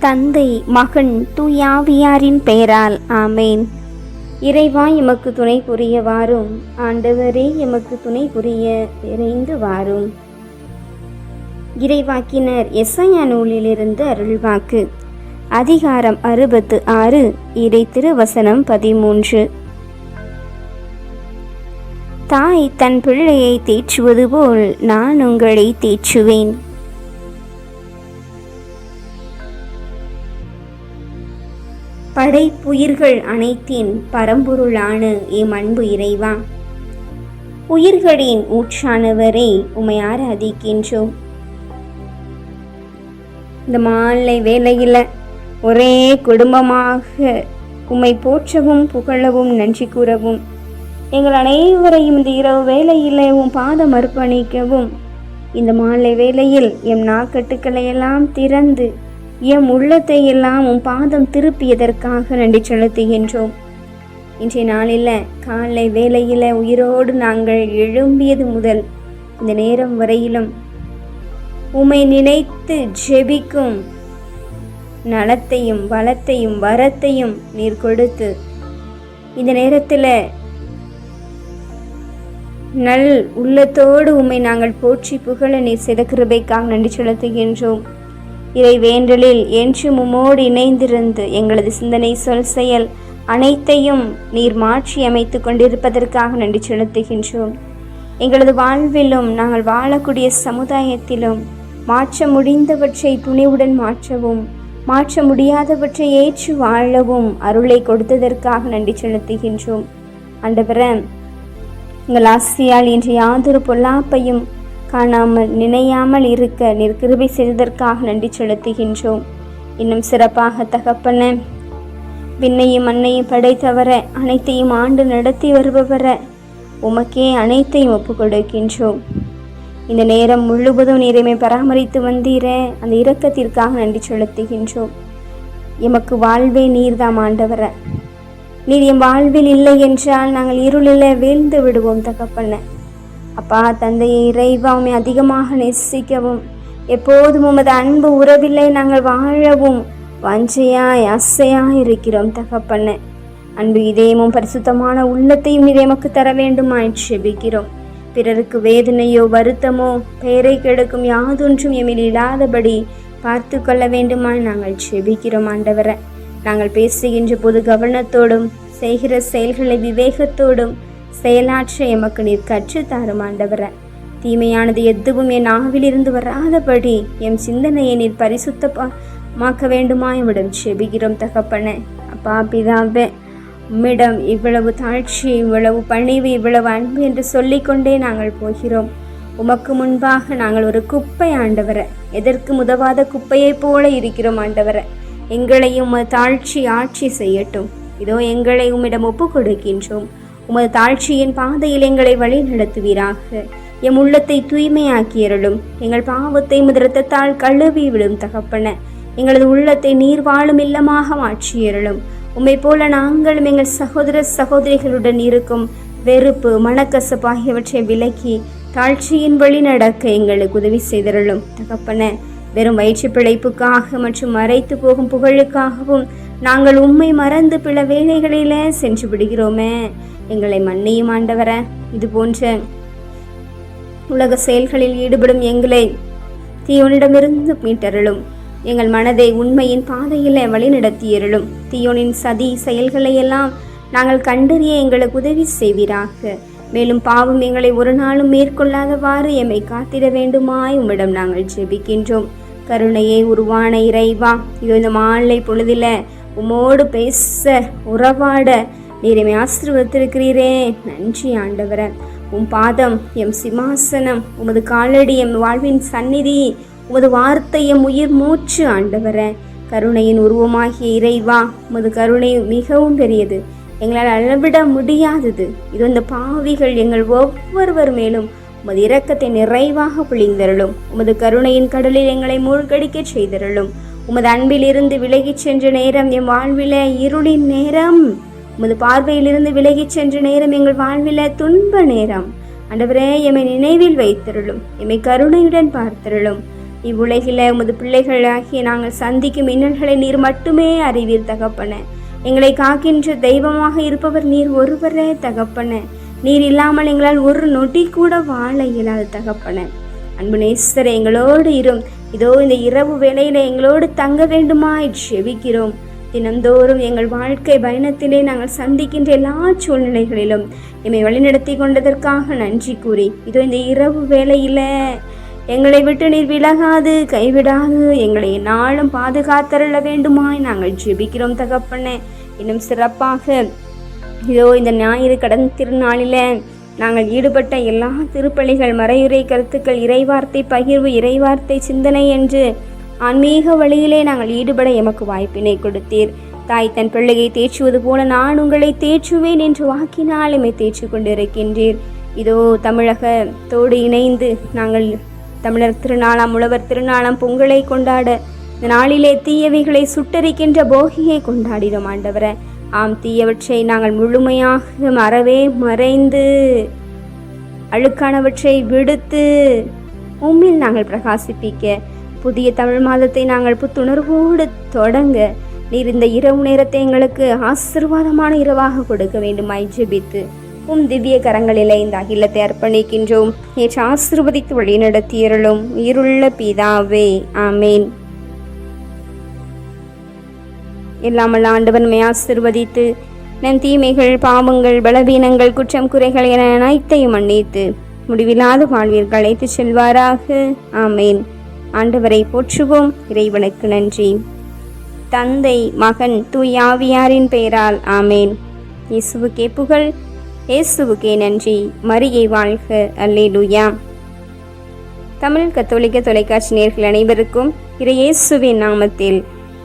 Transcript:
தந்தை மகன் தூயாவியாரின் பெயரால். ஆமேன். இறைவா எமக்கு துணை புரிய வாரும் ஆண்டவரே எமக்கு துணை புரிய விரைந்து வாரும் இறைவாக்கினர் எஸ்ஐயா நூலிலிருந்து அருள்வாக்கு. அதிகாரம் அறுபத்து ஆறு இறை திருவசனம் பதிமூன்று. தாய் தன் பிள்ளையை தேற்றுவது போல் நான் உங்களை தேற்றுவேன். படைப்புயிர்கள் அனைத்தின் பரம்பொருளான எம் அன்பு இறைவா. உயிர்களின் ஊற்றானவரை உமை ஆராதிக்கின்றோம். இந்த மாலை வேலையில் ஒரே குடும்பமாக உம்மை போற்றவும் புகழவும் நன்றி கூறவும் எங்கள் அனைவரையும் இந்த இரவு வேலையில் உன் பாதம் அர்ப்பணிக்கவும் இந்த மாலை வேளையில் எம் நாக்கட்டுக்களை எல்லாம் திறந்து எம் உள்ளத்தை எல்லாம் உன் பாதம் திருப்பியதற்காக நன்றி செலுத்துகின்றோம். இன்றைய நாளில் காலை வேளையில் உயிரோடு நாங்கள் எழும்பியது முதல் இந்த நேரம் வரையிலும் உம்மை நினைத்து ஜெபிக்கும் நலத்தையும் வளத்தையும் வரத்தையும் நீர் கொடுத்து இந்த நேரத்தில் நல் உள்ளத்தோடு உம்மை நாங்கள் போற்றி புகழ நீர் செய்த கிருபைக்காக நன்றி செலுத்துகின்றோம். இறை வேண்டலில் என்றும் உம்மோடு இணைந்திருந்து எங்களது சிந்தனை சொல் செயல் அனைத்தையும் நீர் மாற்றி அமைத்து கொண்டிருப்பதற்காக நன்றி செலுத்துகின்றோம். எங்களது வாழ்விலும் நாங்கள் வாழக்கூடிய சமுதாயத்திலும் மாற்ற முடிந்தவற்றை துணிவுடன் மாற்றவும் மாற்ற முடியாதவற்றை ஏற்று வாழவும் அருளை கொடுத்ததற்காக நன்றி செலுத்துகின்றோம். ஆண்டவர எங்கள் ஆசியால் இன்று யாதொரு பொல்லாப்பையும் காணாமல் நினையாமல் இருக்க நிற்கிருபை செய்ததற்காக நன்றி செலுத்துகின்றோம். இன்னும் சிறப்பாக தகப்பன விண்ணையும் மண்ணையும் படைத்தவர அனைத்தையும் ஆண்டு நடத்தி வருபவர உமக்கே அனைத்தையும் ஒப்புக் கொடுக்கின்றோம் இந்த நேரம் முழுவதும் நீரைமை பராமரித்து வந்தீர அந்த இரக்கத்திற்காக நன்றி செலுத்துகின்றோம். எமக்கு வாழ்வே நீர்தாம் ஆண்டவர. நீர் என் வாழ்வில் இல்லை என்றால் நாங்கள் இருளில் வீழ்ந்து விடுவோம் தகப்பன. அப்பா தந்தையை இறைவாமை அதிகமாக நேசிக்கவும். எப்போதும் உமது அன்பு உறவில்லை நாங்கள் வாழவும். வஞ்சையாய் அசையாய் இருக்கிறோம் தகப்பண்ண அன்பு இதயமும் பரிசுத்தமான உள்ளத்தையும் நீர் எமக்கு தர வேண்டுமாய் செபிக்கிறோம். பிறருக்கு வேதனையோ வருத்தமோ பெயரை கெடுக்கும் யாதொன்றும் எமில் இல்லாதபடி பார்த்து கொள்ள வேண்டுமாய் நாங்கள் செபிக்கிறோம் ஆண்டவரை. நாங்கள் பேசுகின்ற பொது கவனத்தோடும் செய்கிற செயல்களை விவேகத்தோடும் செயலாற்ற எமக்கு நீர் கற்றுத்தாரும் ஆண்டவரை. தீமையானது எதுவும் என் நாவிலிருந்து வராதபடி எம் சிந்தனையை நீர் பரிசுத்தமாக்க வேண்டுமா எம்மிடம் செபிகிறோம் தகப்பன. அப்பா பிதாவே உம்மிடம் இவ்வளவு தாழ்ச்சி இவ்வளவு பணிவு இவ்வளவு அன்பு என்று சொல்லிக்கொண்டே நாங்கள் போகிறோம். உமக்கு முன்பாக நாங்கள் ஒரு குப்பை ஆண்டவரை. எதற்கு உதவாத குப்பையைப் போல இருக்கிறோம் ஆண்டவரை. எங்களையும் தாழ்ச்சி ஆட்சி செய்யட்டும். இதோ எங்களை உம்மிடம் ஒப்பு கொடுக்கின்றோம் உமது தாழ்ச்சியின் பாதையில் எங்களை வழி நடத்துவீராக. எம் உள்ளத்தை தூய்மையாக்கியருளும் எங்கள் பாவத்தை முதரத்தால் கழுவி விடும் தகப்பன. எங்களது உள்ளத்தை நீர் வாழும் இல்லமாக மாற்றியருளும் உம்மை போல நாங்களும் எங்கள் சகோதர சகோதரிகளுடன் இருக்கும். வெறுப்பு மனக்கசப்பு ஆகியவற்றை விலக்கி தாழ்ச்சியின் வழி நடக்க எங்களுக்கு உதவி செய்தருளும் தகப்பன. வெறும் வயிற்று பிழைப்புக்காக மற்றும் மறைத்து போகும் புகழுக்காகவும் நாங்கள் உண்மை மறந்து பிற வேலைகளில சென்று விடுகிறோமே. எங்களை மன்னியும் ஆண்டவர. இது போன்ற உலக செயல்களில் ஈடுபடும் எங்களை தீயோனிடமிருந்து மீட்டருளும். எங்கள் மனதை உண்மையின் பாதையில வழிநடத்தியருளும். தீயோனின் சதி செயல்களை எல்லாம் நாங்கள் கண்டறிய எங்களுக்கு உதவி செய்வீராக. மேலும் பாவம் எங்களை ஒரு நாளும் மேற்கொள்ளாதவாறு எம்மை காத்திட வேண்டுமாய் உம்மிடம் நாங்கள் ஜெபிக்கின்றோம். கருணையை உருவான இறைவா. இதோ இந்த மாலை பொழுதில உம்மோடு பேச உறவாட நீர் ஆசிர்வத்திருக்கிறீரே நன்றி ஆண்டவரன் உம் பாதம் எம் சிம்மாசனம் உமது காலடி எம் வாழ்வின் சந்நிதி உமது வார்த்தை எம் உயிர் மூச்சு ஆண்டவர. கருணையின் உருவமாகிய இறைவா உமது கருணை மிகவும் பெரியது. எங்களால் அளவிட முடியாதது. இது இந்த பாவிகள் எங்கள் ஒவ்வொருவர் மேலும் உமது இரக்கத்தை நிறைவாக பொழிந்தருளும். உமது கருணையின் கடலில் எங்களை மூழ்கடிக்கச் செய்தருளும். உமது அன்பிலிருந்து விலகிச் சென்ற நேரம் எம் வாழ்வில இருளின் நேரம். உமது பார்வையிலிருந்து விலகிச் சென்ற நேரம் எங்கள் வாழ்வில துன்ப நேரம். அண்டவரே எம்மை நினைவில் வைத்திருளும். எம்மை கருணையுடன் பார்த்தருளும். இவ்வுலகில் உமது பிள்ளைகளாகிய நாங்கள் சந்திக்கும் இன்னல்களை நீர் மட்டுமே அறிவீர் தகப்பன. எங்களை காக்கின்ற தெய்வமாக இருப்பவர் நீர் ஒருவரே தகப்பன. நீர் இல்லாமல் எங்களால் ஒரு நொடி கூட வாழ இயலாது தகப்பன. அன்பு நேசர் எங்களோடு இரும். இதோ இந்த இரவு வேளையில எங்களோடு தங்க வேண்டுமாய் செவிக்கிறோம் தினந்தோறும் எங்கள் வாழ்க்கை பயணத்திலே நாங்கள் சந்திக்கின்ற எல்லா சூழ்நிலைகளிலும் எம்மை வழிநடத்தி கொண்டதற்காக நன்றி கூறி இதோ இந்த இரவு வேளையில எங்களை விட்டு நீர் விலகாது கைவிடாது. எங்களை நாளும் பாதுகாத்தருள வேண்டுமாய் நாங்கள் ஜெபிக்கிறோம் தகப்பன. இன்னும் சிறப்பாக இதோ இந்த ஞாயிறு கடன் திருநாளில் நாங்கள் ஈடுபட்ட எல்லா திருப்பலிகள் மறையுறை கருத்துக்கள் இறைவார்த்தை பகிர்வு இறைவார்த்தை சிந்தனை என்று ஆன்மீக வழியிலே நாங்கள் ஈடுபட எமக்கு வாய்ப்பினை கொடுத்தீர். தாய் தன் பிள்ளையை தேற்றுவது போல நான் உங்களை தேற்றுவேன் என்று வாக்கினால் எம்மை தேற்றி கொண்டிருக்கின்றீர். இதோ தமிழகத்தோடு இணைந்து நாங்கள் தமிழர் திருநாளாம் உழவர் திருநாளாம் பொங்கலை கொண்டாட இந்த நாளிலே தீயவைகளை சுட்டரிக்கின்ற போகியை கொண்டாடினோம் ஆண்டவரை. ஆம் தீயவற்றை நாங்கள் முழுமையாக மறவே மறைந்து அழுக்கானவற்றை விடுத்து உம்மில் நாங்கள் பிரகாசிப்பிக்க புதிய தமிழ் மாதத்தை நாங்கள் புத்துணர்வோடு தொடங்க நீர் இந்த இரவு நேரத்தை எங்களுக்கு ஆசிர்வாதமான இரவாக கொடுக்க வேண்டுமாய் ஜெபித்து உம் திவ்ய கரங்களிலே இந்த அகிலத்தை அர்ப்பணிக்கின்றோம். ஏற்று ஆசிர்வதித்து வழிநடத்தியருளும் உயிருள்ள பிதாவே. ஆமேன். எல்லாமல் ஆண்டவன் நம்மை ஆசிர்வதித்து நம் தீமைகள் பாவங்கள் பலவீனங்கள் குற்றம் குறைகள் என அனைத்தையும் மன்னித்து முடிவில்லாத வாழ்விற்கு அழைத்து செல்வாராக. ஆமேன். ஆண்டவரை போற்றுவோம். இறைவனுக்கு நன்றி. தந்தை மகன் தூயாவியாரின் பெயரால் ஆமேன். இயேசுவுக்கே புகழ் இயேசுவுக்கே நன்றி. மரியை வாழ்க. அல்லேலூயா. தமிழ் கத்தோலிக்க தொலைக்காட்சி நேர்கள் அனைவருக்கும் இறையேசுவின் நாமத்தில்